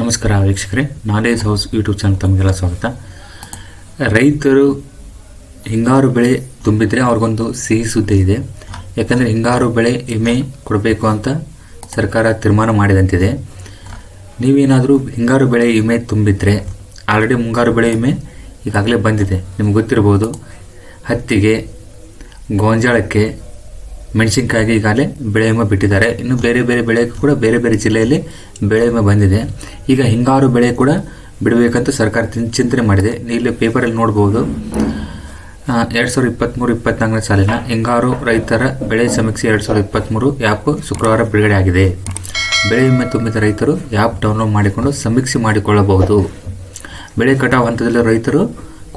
ನಮಸ್ಕಾರ ವೀಕ್ಷಕರೇ knowledge house YouTube channel ತಮಗೆಲ್ಲ ಸ್ವಾಗತ. ರೈತರು ಹಿಂಗಾರು ಬೆಳೆ ತುಂಬಿದರೆ ಅವ್ರಿಗೊಂದು ಸಿಹಿ ಸುದ್ದಿ ಇದೆ. ಯಾಕಂದರೆ ಹಿಂಗಾರು ಬೆಳೆ ವಿಮೆ ಕೊಡಬೇಕು ಅಂತ ಸರ್ಕಾರ ತೀರ್ಮಾನ ಮಾಡಿದಂತಿದೆ. ನೀವೇನಾದರೂ ಹಿಂಗಾರು ಬೆಳೆ ವಿಮೆ ತುಂಬಿದರೆ, ಆಲ್ರೆಡಿ ಮುಂಗಾರು ಬೆಳೆ ವಿಮೆ ಈಗಾಗಲೇ ಬಂದಿದೆ. ನಿಮ್ಗೆ ಗೊತ್ತಿರ್ಬೋದು, ಹತ್ತಿಗೆ, ಗೋಂಜಾಳಕ್ಕೆ ಮೆಣಸಿನ್ಕಾಯಿಗೆ ಈಗಾಗಲೇ ಬೆಳೆ ವಿಮೆ ಬಿಟ್ಟಿದ್ದಾರೆ. ಇನ್ನು ಬೇರೆ ಬೇರೆ ಬೆಳೆ ಕೂಡ ಬೇರೆ ಬೇರೆ ಜಿಲ್ಲೆಯಲ್ಲಿ ಬೆಳೆ ವಿಮೆ ಬಂದಿದೆ. ಈಗ ಹಿಂಗಾರು ಬೆಳೆ ಕೂಡ ಬಿಡಬೇಕಂತ ಸರ್ಕಾರ ಚಿಂತನೆ ಮಾಡಿದೆ. ಇಲ್ಲಿ ಪೇಪರಲ್ಲಿ ನೋಡ್ಬೋದು. ಎರಡು ಸಾವಿರದ ಇಪ್ಪತ್ತ್ಮೂರು ಇಪ್ಪತ್ತ್ನಾಲ್ಕನೇ ಸಾಲಿನ ಹಿಂಗಾರು ರೈತರ ಬೆಳೆ ಸಮೀಕ್ಷೆ ಎರಡು ಸಾವಿರದ ಇಪ್ಪತ್ತ್ಮೂರು ಆ್ಯಪ್ ಶುಕ್ರವಾರ ಬಿಡುಗಡೆ ಆಗಿದೆ. ಬೆಳೆ ವಿಮೆ ತುಂಬಿದ ರೈತರು ಆ್ಯಪ್ ಡೌನ್ಲೋಡ್ ಮಾಡಿಕೊಂಡು ಸಮೀಕ್ಷೆ ಮಾಡಿಕೊಳ್ಳಬಹುದು. ಬೆಳೆ ಕಟಾವು ಹಂತದಲ್ಲಿ ರೈತರು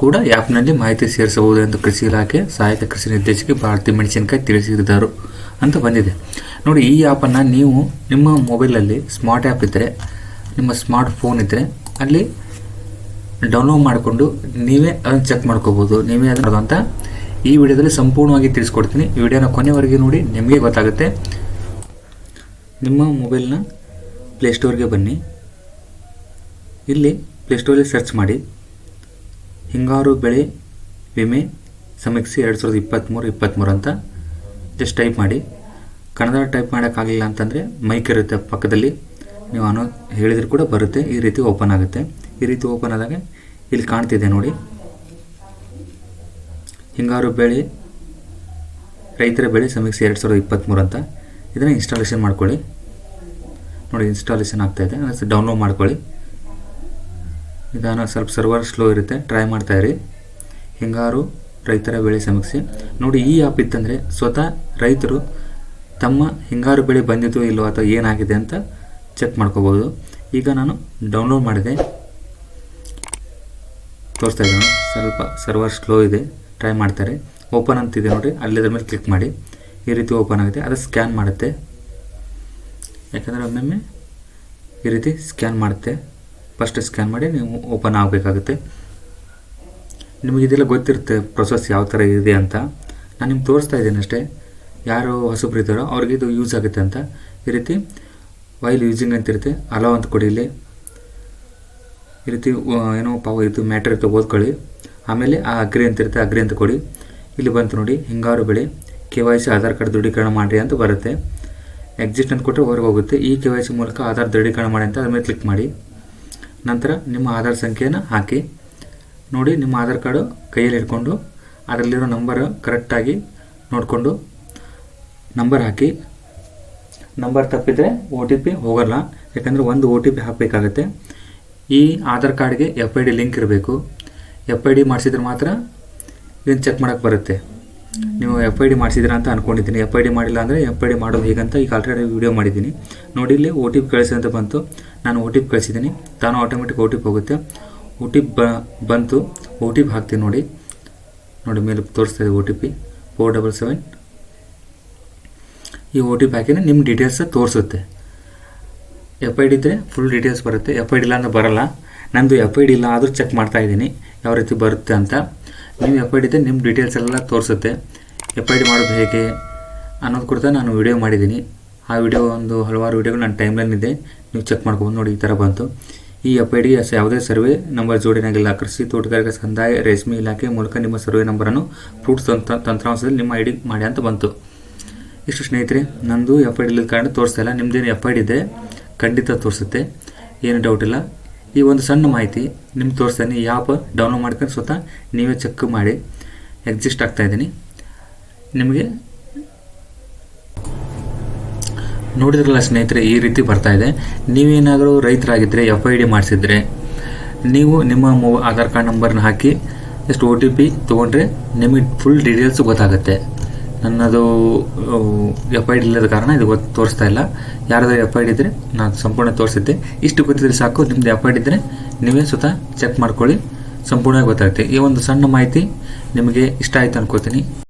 ಕೂಡ ಆ್ಯಪ್ನಲ್ಲಿ ಮಾಹಿತಿ ಸೇರಿಸಬಹುದು ಎಂದು ಕೃಷಿ ಇಲಾಖೆ ಸಹಾಯಕ ಕೃಷಿ ನಿರ್ದೇಶಕಿ ಭಾರತಿ ಮೆಣಸಿನಕಾಯಿ ತಿಳಿಸಿದರು ಅಂತ ಬಂದಿದೆ. ನೋಡಿ, ಈ ಆ್ಯಪನ್ನು ನೀವು ನಿಮ್ಮ ಮೊಬೈಲಲ್ಲಿ ಸ್ಮಾರ್ಟ್ ಆ್ಯಪ್ ಇದ್ದರೆ, ನಿಮ್ಮ ಸ್ಮಾರ್ಟ್ ಫೋನ್ ಇದ್ದರೆ, ಅಲ್ಲಿ ಡೌನ್ಲೋಡ್ ಮಾಡಿಕೊಂಡು ನೀವೇ ಅದನ್ನು ಚೆಕ್ ಮಾಡ್ಕೋಬೋದು. ನೀವೇ ಅದನ್ನು ಅಂತ ಈ ವಿಡಿಯೋದಲ್ಲಿ ಸಂಪೂರ್ಣವಾಗಿ ತಿಳಿಸ್ಕೊಡ್ತೀನಿ. ಈ ವಿಡಿಯೋನ ಕೊನೆವರೆಗೆ ನೋಡಿ, ನಿಮಗೆ ಗೊತ್ತಾಗುತ್ತೆ. ನಿಮ್ಮ ಮೊಬೈಲ್ನ ಪ್ಲೇಸ್ಟೋರ್ಗೆ ಬನ್ನಿ. ಇಲ್ಲಿ ಪ್ಲೇಸ್ಟೋರಲ್ಲಿ ಸರ್ಚ್ ಮಾಡಿ. ಹಿಂಗಾರು ಬೆಳೆ ವಿಮೆ ಸಮೀಕ್ಷೆ ಎರಡು ಸಾವಿರದ ಇಪ್ಪತ್ತ್ಮೂರು ಇಪ್ಪತ್ತ್ಮೂರು ಅಂತ ಜಸ್ಟ್ ಟೈಪ್ ಮಾಡಿ. ಕನ್ನಡ ಟೈಪ್ ಮಾಡೋಕ್ಕಾಗಲಿಲ್ಲ ಅಂತಂದರೆ ಮೈಕ್ ಇರುತ್ತೆ ಪಕ್ಕದಲ್ಲಿ. ನೀವು ಅನ್ನೋ ಹೇಳಿದ್ರು ಕೂಡ ಬರುತ್ತೆ, ಈ ರೀತಿ ಓಪನ್ ಆಗುತ್ತೆ. ಈ ರೀತಿ ಓಪನ್ ಆದಾಗ ಇಲ್ಲಿ ಕಾಣ್ತಿದೆ ನೋಡಿ. ಹಿಂಗಾರು ಬೆಳೆ, ರೈತರ ಬೆಳೆ ಸಮೀಕ್ಷೆ ಎರಡು ಸಾವಿರದ ಇಪ್ಪತ್ತ್ಮೂರು ಅಂತ. ಇದನ್ನು ಇನ್ಸ್ಟಾಲೇಷನ್ ಮಾಡ್ಕೊಳ್ಳಿ. ನೋಡಿ ಇನ್ಸ್ಟಾಲೇಷನ್ ಆಗ್ತಾಯಿದೆ ಡೌನ್ಲೋಡ್ ಮಾಡ್ಕೊಳ್ಳಿ. ನಿಧಾನ ಸ್ವಲ್ಪ ಸರ್ವರ್ ಸ್ಲೋ ಇರುತ್ತೆ, ಟ್ರೈ ಮಾಡ್ತಾ ಇರಿ. ಹಿಂಗಾರು ರೈತರ ಬೆಳೆ ಸಮೀಕ್ಷೆ. ನೋಡಿ, ಈ ಆ್ಯಪ್ ಇತ್ತಂದರೆ ಸ್ವತಃ ರೈತರು ತಮ್ಮ ಹಿಂಗಾರು ಬೆಳೆ ಬಂದಿದೋ ಇಲ್ಲೋ ಅಥವಾ ಏನಾಗಿದೆ ಅಂತ ಚೆಕ್ ಮಾಡ್ಕೋಬೋದು ಈಗ ನಾನು ಡೌನ್ಲೋಡ್ ಮಾಡಿದೆ. ತೋರಿಸ್ತಾ ಇದ್ದೀನಿ. ಸ್ವಲ್ಪ ಸರ್ವರ್ ಸ್ಲೋ ಇದೆ, ಟ್ರೈ ಮಾಡ್ತಾರೆ. ಓಪನ್ ಅಂತಿದೆ ನೋಡಿ ಅಲ್ಲಿದ್ರ ಮೇಲೆ ಕ್ಲಿಕ್ ಮಾಡಿ. ಈ ರೀತಿ ಓಪನ್ ಆಗುತ್ತೆ. ಅದು ಸ್ಕ್ಯಾನ್ ಮಾಡುತ್ತೆ. ಯಾಕಂದರೆ ಒಮ್ಮೊಮ್ಮೆ ಈ ರೀತಿ ಸ್ಕ್ಯಾನ್ ಮಾಡುತ್ತೆ. ಫಸ್ಟ್ ಸ್ಕ್ಯಾನ್ ಮಾಡಿ ನೀವು ಓಪನ್ ಆಗಬೇಕಾಗುತ್ತೆ. ನಿಮಗೆ ಇದೆಲ್ಲ ಗೊತ್ತಿರುತ್ತೆ ಪ್ರೊಸೆಸ್ ಯಾವ ಥರ ಇದೆ ಅಂತ. ನಾನು ನಿಮ್ಗೆ ತೋರಿಸ್ತಾ ಇದ್ದೀನಿ ಅಷ್ಟೇ. ಯಾರು ಹೊಸಬ್ರು ಇದ್ದಾರೋ ಅವ್ರಿಗೆ ಇದು ಯೂಸ್ ಆಗುತ್ತೆ ಅಂತ. ಈ ರೀತಿ ವೈಲ್ ಯೂಸಿಂಗ್ ಅಂತ ಇರುತ್ತೆ. ಅಲೋ ಅಂತ ಕೊಡಿ ಇಲ್ಲಿ. ಈ ರೀತಿ ಏನೋ ಪಾವ ಇದು ಮ್ಯಾಟ್ರ್ ಇರುತ್ತೆ ಓದ್ಕೊಳ್ಳಿ. ಆಮೇಲೆ ಆ ಅಗ್ರಿ ಅಂತ ಇರುತ್ತೆ, ಅಗ್ರಿ ಅಂತ ಕೊಡಿ. ಇಲ್ಲಿ ಬಂತು ನೋಡಿ, ಹಿಂಗಾರು ಬೆಳೆ. K Y C Aadhaar card ದೃಢೀಕರಣ ಮಾಡಿ ಅಂತ ಬರುತ್ತೆ. ಎಕ್ಸಿಟ್ ಅಂತ ಕೊಟ್ಟರೆ ಹೊರಗೆ ಹೋಗುತ್ತೆ. ಈ ಕೆ ವೈ ಸಿ ಮೂಲಕ ಆಧಾರ್ ದೃಢೀಕರಣ ಮಾಡಿ ಅಂತ ಅದ್ರ ಮೇಲೆ ಕ್ಲಿಕ್ ಮಾಡಿ. ನಂತರ ನಿಮ್ಮ ಆಧಾರ್ ಸಂಖ್ಯೆಯನ್ನು ಹಾಕಿ. ನೋಡಿ, ನಿಮ್ಮ ಆಧಾರ್ ಕಾರ್ಡು ಕೈಯಲ್ಲಿ ಇಟ್ಕೊಂಡು ಅದರಲ್ಲಿರೋ ನಂಬರ್ ಕರೆಕ್ಟಾಗಿ ನೋಡಿಕೊಂಡು ನಂಬರ್ ಹಾಕಿ. ನಂಬರ್ ತಪ್ಪಿದರೆ ಒ ಟಿ ಪಿ ಹೋಗಲ್ಲ, ಯಾಕಂದರೆ ಒಂದು ಒ ಟಿ ಪಿ ಹಾಕಬೇಕಾಗತ್ತೆ. ಈ ಆಧಾರ್ ಕಾರ್ಡ್ಗೆ ಎಫ್ ಐ ಡಿ ಲಿಂಕ್ ಇರಬೇಕು. ಎಫ್ ಐ ಡಿ ಮಾಡಿಸಿದ್ರೆ ಮಾತ್ರ ಇದನ್ನು ಚೆಕ್ ಮಾಡೋಕ್ಕೆ ಬರುತ್ತೆ. ನೀವು ಎಫ್ ಐ ಡಿ ಮಾಡಿಸಿದ್ರ ಅಂತ ಅಂದ್ಕೊಂಡಿದ್ದೀನಿ ಎಫ್ ಐ ಡಿ ಮಾಡಿಲ್ಲ ಅಂದರೆ ಎಫ್ ಐ ಡಿ ಮಾಡೋದು ಹೇಗಂತ ಈಗ ಆಲ್ರೆಡಿ ವಿಡಿಯೋ ಮಾಡಿದ್ದೀನಿ. ನೋಡಿ ಇಲ್ಲಿ ಒ ಟಿ ಪಿ ಕಳಿಸಿ ಅಂತ ಬಂತು. ನಾನು ಒ ಟಿ ಪಿ ಕಳಿಸಿದ್ದೀನಿ. ತಾನು ಆಟೋಮೆಟಿಕ್ ಒ ಟಿ ಪಿ ಹೋಗುತ್ತೆ. ಓ ಟಿ ಪಿ ಬಂತು. ಒ ಟಿ ಪಿ ಹಾಕ್ತೀನಿ ನೋಡಿ. ನೋಡಿ ಮೇಲೆ ತೋರಿಸ್ತಾ ಇದೆ O T P four double seven ಈ ಒ ಟಿ ಪಿ ಹಾಕಿದ್ರೆ ನಿಮ್ಮ ಡೀಟೇಲ್ಸ್ ತೋರಿಸುತ್ತೆ. ಎಫ್ ಐ ಡಿ ಇದ್ದರೆ ಫುಲ್ ಡೀಟೇಲ್ಸ್ ಬರುತ್ತೆ. ಎಫ್ ಐ ಡಿ ಇಲ್ಲ ಅಂದರೆ ಬರಲ್ಲ. ನಂದು ಎಫ್ ಐ ಡಿ ಇಲ್ಲ ಆದರೂ ಚೆಕ್ ಮಾಡ್ತಾ ಇದ್ದೀನಿ. ಯಾವ ರೀತಿ ಬರುತ್ತೆ ಅಂತ. ನೀವು ಎಫ್ ಐ ಡಿ ನಿಮ್ಮ ಡೀಟೇಲ್ಸ್ ಎಲ್ಲ ತೋರಿಸುತ್ತೆ. ಎಫ್ ಐ ಡಿ ಮಾಡೋದು ಹೇಗೆ ಅನ್ನೋದು ಕುರಿತ ನಾನು ವೀಡಿಯೋ ಮಾಡಿದ್ದೀನಿ. ಆ ವಿಡಿಯೋ ಒಂದು ಹಲವಾರು ವೀಡಿಯೋಗಳು ನನ್ನ ಟೈಮ್ಲೈನ್ ಇದೆ. ನೀವು ಚೆಕ್ ಮಾಡ್ಕೊಬೋದು ನೋಡಿ ಈ ಥರ ಬಂತು. ಈ ಎಫ್ ಐ ಡಿ ಯಾವುದೇ ಸರ್ವೆ ನಂಬರ್ ಜೋಡಿನಾಗಿಲ್ಲ ಕೃಷಿ, ತೋಟಗಾರಿಕೆ, ಸಂದಾಯ, ರೇಷ್ಮೆ ಇಲಾಖೆ ಮೂಲಕ ನಿಮ್ಮ ಸರ್ವೆ ನಂಬರನ್ನು ಫ್ರೂಟ್ಸ್ ತಂತ್ರ, ತಂತ್ರಾಂಶದಲ್ಲಿ ನಿಮ್ಮ ಐ ಡಿ ಮಾಡಿ ಅಂತ ಬಂತು. ಇಷ್ಟು ಸ್ನೇಹಿತರೆ, ನಂದು ಎಫ್ ಐ ಡಿ ಕಾರಣ ತೋರಿಸ್ತಾ ಇಲ್ಲ. ನಿಮ್ಮದೇನು ಎಫ್ ಐ ಡಿ ಇದೆ ಖಂಡಿತ ತೋರಿಸುತ್ತೆ. ಏನು ಡೌಟ್ ಇಲ್ಲ. ಈ ಒಂದು ಸಣ್ಣ ಮಾಹಿತಿ ನಿಮ್ಗೆ ತೋರಿಸ್ತಾನೆ. ಈ ಆ್ಯಪ್ ಡೌನ್ಲೋಡ್ ಮಾಡ್ಕೊಂಡು ಸ್ವತಃ ನೀವೇ ಚೆಕ್ ಮಾಡಿ. ಎಕ್ಸಿಸ್ಟ್ ಆಗ್ತಾ ಇದ್ದೀನಿ. ನಿಮಗೆ ನೋಡಿದ್ರಲ್ಲ ಸ್ನೇಹಿತರೆ, ಈ ರೀತಿ ಬರ್ತಾ ಇದೆ. ನೀವೇನಾದರೂ ರೈತರಾಗಿದ್ದರೆ ಎಫ್ ಐ ಡಿ ಮಾಡಿಸಿದ್ರೆ, ನೀವು ನಿಮ್ಮ ಮೊ, ಆಧಾರ್ ಕಾರ್ಡ್ ನಂಬರ್ನ ಹಾಕಿ ಎಷ್ಟು ಒ ಟಿ ಪಿ ತೊಗೊಂಡ್ರೆ ನಿಮಗೆ ಫುಲ್ ಡೀಟೇಲ್ಸ್ ಗೊತ್ತಾಗುತ್ತೆ. ನನ್ನದು ಎಫ್ ಐ ಡಿ ಇಲ್ಲದ ಕಾರಣ ಇದು ಗೊತ್ತು ತೋರಿಸ್ತಾ ಇಲ್ಲ. ಯಾರಾದರೂ ಎಫ್ ಐ ಡಿ ಇದ್ದರೆ ನಾನು ಸಂಪೂರ್ಣ ತೋರಿಸಿದ್ದೆ. ಇಷ್ಟು ಗೊತ್ತಿದ್ರೆ ಸಾಕು ನಿಮ್ಮದು ಎಫ್ ಐ ಡಿ ಇದ್ದರೆ ನೀವೇ ಸ್ವತಃ ಚೆಕ್ ಮಾಡ್ಕೊಳ್ಳಿ. ಸಂಪೂರ್ಣವಾಗಿ ಗೊತ್ತಾಗುತ್ತೆ. ಈ ಒಂದು ಸಣ್ಣ ಮಾಹಿತಿ ನಿಮಗೆ ಇಷ್ಟ ಆಯ್ತು ಅನ್ಕೋತೀನಿ.